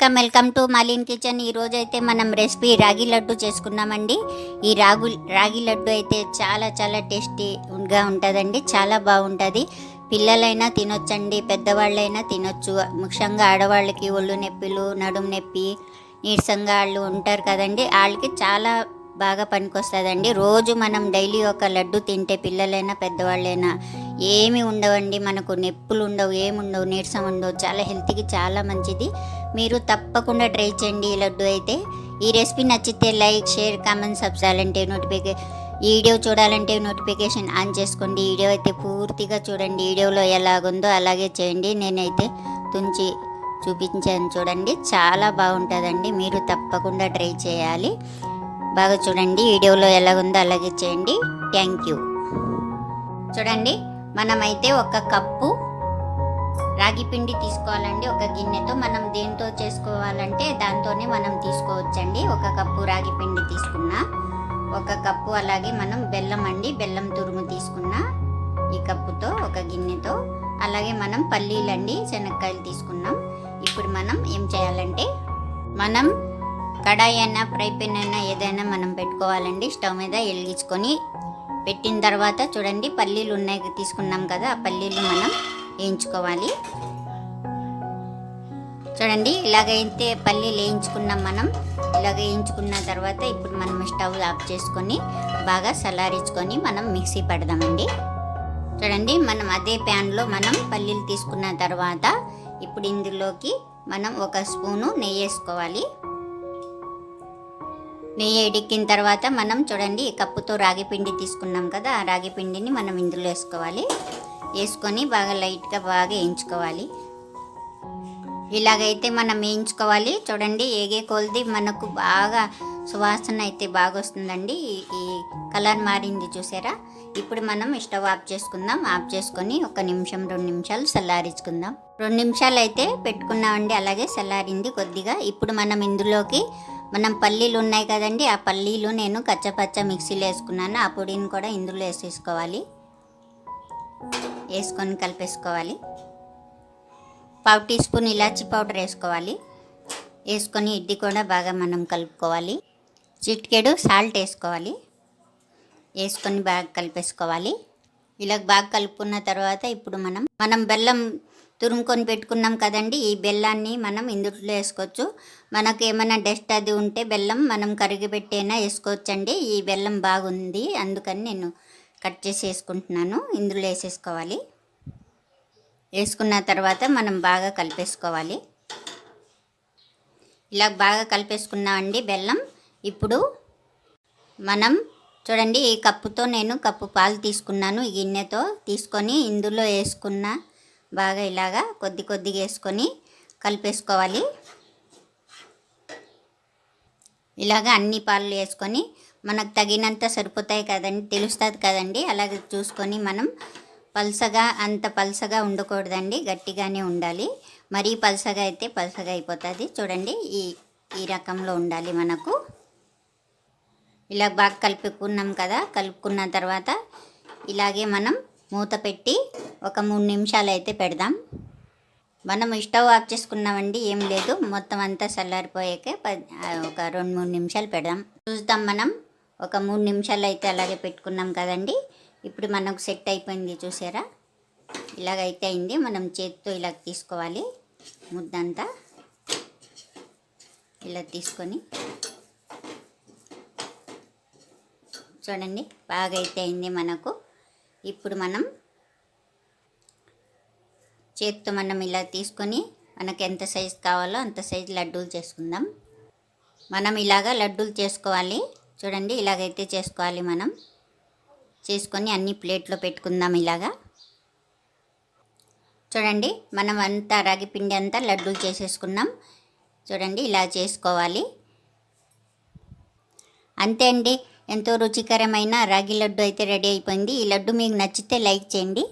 Welcome welcome to Malin kitchen. ఈ రోజు అయితే మనం రెసిపీ రాగి లడ్డు చేసుకున్నామండి. ఈ రాగు రాగి లడ్డు అయితే చాలా చాలా టేస్టీగా ఉంటుందండి. చాలా బాగుంటుంది. పిల్లలైనా తినొచ్చండి పెద్దవాళ్ళైనా తినొచ్చు. ముఖ్యంగా ఆడవాళ్ళకి ఒళ్ళు నొప్పులు నడుము నొప్పి నీరసంగా వాళ్ళు ఉంటారు కదండి. వాళ్ళకి చాలా బాగా పనికొస్తుందండి. రోజు మనం డైలీ ఒక లడ్డు తింటే పిల్లలైనా పెద్దవాళ్ళైనా ఏమి ఉండవండి. మనకు నొప్పులు ఉండవు ఏముండవు నీరసం ఉండవు. చాలా హెల్త్కి చాలా మంచిది. మీరు తప్పకుండా ట్రై చేయండి ఈ లడ్డు అయితే. ఈ రెసిపీ నచ్చితే లైక్ షేర్ కామెంట్ సబ్స్క్రాలంటే అంటే నోటిఫికే వీడియో చూడాలంటే నోటిఫికేషన్ ఆన్ చేసుకోండి. వీడియో అయితే పూర్తిగా చూడండి. వీడియోలో ఎలాగుందో అలాగే చేయండి. నేనైతే తుంచి చూపించాను చూడండి. చాలా బాగుంటుందండి. మీరు తప్పకుండా ట్రై చేయాలి. బాగా చూడండి. వీడియోలో ఎలాగుందో అలాగే చేయండి. థ్యాంక్ యూ చూడండి మనమైతే ఒక కప్పు రాగి పిండి తీసుకోవాలండి. ఒక గిన్నెతో మనం దేంతో చేసుకోవాలంటే దాంతోనే మనం తీసుకోవచ్చండి. ఒక కప్పు రాగి పిండి తీసుకున్నా ఒక కప్పు అలాగే మనం బెల్లం అండి బెల్లం తురుము తీసుకున్న ఈ కప్పుతో ఒక గిన్నెతో. అలాగే మనం పల్లీలండి శనక్కాయలు తీసుకున్నాం. ఇప్పుడు మనం ఏం చేయాలంటే మనం కడాయి అయినా ఫ్రై పెన్ అయినా ఏదైనా మనం పెట్టుకోవాలండి. స్టవ్ మీద వెలిగించుకొని పెట్టిన తర్వాత చూడండి పల్లీలు ఉన్నాయి తీసుకున్నాం కదా ఆ పల్లీలు మనం వేయించుకోవాలి. చూడండి ఇలాగైతే పల్లీలు వేయించుకున్నాం మనం. ఇలాగ వేయించుకున్న తర్వాత ఇప్పుడు మనం స్టవ్ ఆఫ్ చేసుకొని బాగా సలారించుకొని మనం మిక్సీ పడదామండి. చూడండి మనం అదే ప్యాన్లో మనం పల్లీలు తీసుకున్న తర్వాత ఇప్పుడు ఇందులోకి మనం ఒక స్పూను నెయ్యి వేసుకోవాలి. నెయ్యి ఎడిక్కిన తర్వాత మనం చూడండి ఈ కప్పుతో రాగి పిండి తీసుకున్నాం కదా ఆ రాగి పిండిని మనం ఇందులో వేసుకోవాలి. వేసుకొని బాగా లైట్గా బాగా వేయించుకోవాలి. ఇలాగైతే మనం వేయించుకోవాలి. చూడండి ఏగే కొలది మనకు బాగా సువాసన అయితే బాగా వస్తుందండి. ఈ- ఈ కలర్ మారింది చూసారా? ఇప్పుడు మనం స్టవ్ ఆఫ్ చేసుకుందాం. ఆఫ్ చేసుకొని ఒక నిమిషం రెండు నిమిషాలు చల్లారించుకుందాం. రెండు నిమిషాలు అయితే పెట్టుకున్నామండి. అలాగే చల్లారింది కొద్దిగా. ఇప్పుడు మనం ఇందులోకి మనం పల్లీలు ఉన్నాయి కదండి ఆ పల్లీలు నేను కచ్చపచ్చ మిక్సీలో వేసుకున్నాను. ఆ పొడిని కూడా ఇందులో వేసేసుకోవాలి. వేసుకొని కలిపేసుకోవాలి. పావు టీ స్పూన్ ఇలాచీ పౌడర్ వేసుకోవాలి. వేసుకొని ఇడ్డి కూడా బాగా మనం కలుపుకోవాలి. చిటికెడు సాల్ట్ వేసుకోవాలి. వేసుకొని బాగా కలిపేసుకోవాలి. ఇలా బాగా కలుపుకున్న తర్వాత ఇప్పుడు మనం మనం బెల్లం తురుముకొని పెట్టుకున్నాం కదండి. ఈ బెల్లాన్ని మనం ఇందులో వేసుకోవచ్చు. మనకు ఏమైనా డస్ట్ అది ఉంటే బెల్లం మనం కరిగిపెట్టైనా వేసుకోవచ్చండి. ఈ బెల్లం బాగుంది. అందుకని నేను కట్ చేసి వేసుకుంటున్నాను. ఇందులో వేసేసుకోవాలి. వేసుకున్న తర్వాత మనం బాగా కలిపేసుకోవాలి. ఇలా బాగా కలిపేసుకున్నామండి బెల్లం. ఇప్పుడు మనం చూడండి ఈ కప్పుతో నేను కప్పు పాలు తీసుకున్నాను. గిన్నెతో తీసుకొని ఇందులో వేసుకున్న బాగా ఇలాగా కొద్ది కొద్దిగా వేసుకొని కలిపేసుకోవాలి. ఇలాగా అన్ని పాలు వేసుకొని మనకు తగినంత సరిపోతాయి కదండి తెలుస్తుంది కదండి. అలాగే చూసుకొని మనం పల్సగా అంత పల్సగా ఉండకూడదండి గట్టిగానే ఉండాలి. మరీ పల్సగా అయితే పల్సగా అయిపోతుంది. చూడండి ఈ ఈ రకంలో ఉండాలి మనకు. ఇలా బాగా కలుపుకున్నాం కదా కలుపుకున్న తర్వాత ఇలాగే మనం మూత పెట్టి ఒక మూడు నిమిషాలు అయితే పెడదాం. మనం స్టవ్ ఆఫ్ చేసుకున్నామండి ఏం లేదు. మొత్తం అంతా చల్లారిపోయాక ఒక రెండు మూడు నిమిషాలు పెడదాం. చూద్దాం మనం. ఒక మూడు నిమిషాలు అయితే అలాగే పెట్టుకున్నాం కదండి. ఇప్పుడు మనకు సెట్ అయిపోయింది చూసారా? ఇలాగైతే అయింది. మనం చేతితో ఇలా తీసుకోవాలి. ముద్దంతా ఇలా తీసుకొని. చూడండి బాగా అయితే అయింది మనకు. ఇప్పుడు మనం చేత్తో మనం ఇలా తీసుకొని మనకు ఎంత సైజు కావాలో అంత సైజు లడ్డూలు చేసుకుందాం. మనం ఇలాగా లడ్డూలు చేసుకోవాలి. చూడండి ఇలాగైతే చేసుకోవాలి మనం. చేసుకొని అన్ని ప్లేట్లో పెట్టుకుందాం ఇలాగా. చూడండి మనం అంతా రాగి పిండి అంతా లడ్డూలు చేసేసుకున్నాం. చూడండి ఇలా చేసుకోవాలి. అంతే అండి. ఎంతో రుచికరమైన రాగి లడ్డు అయితే రెడీ అయిపోయింది. ఈ లడ్డు మీకు నచ్చితే లైక్ చేయండి.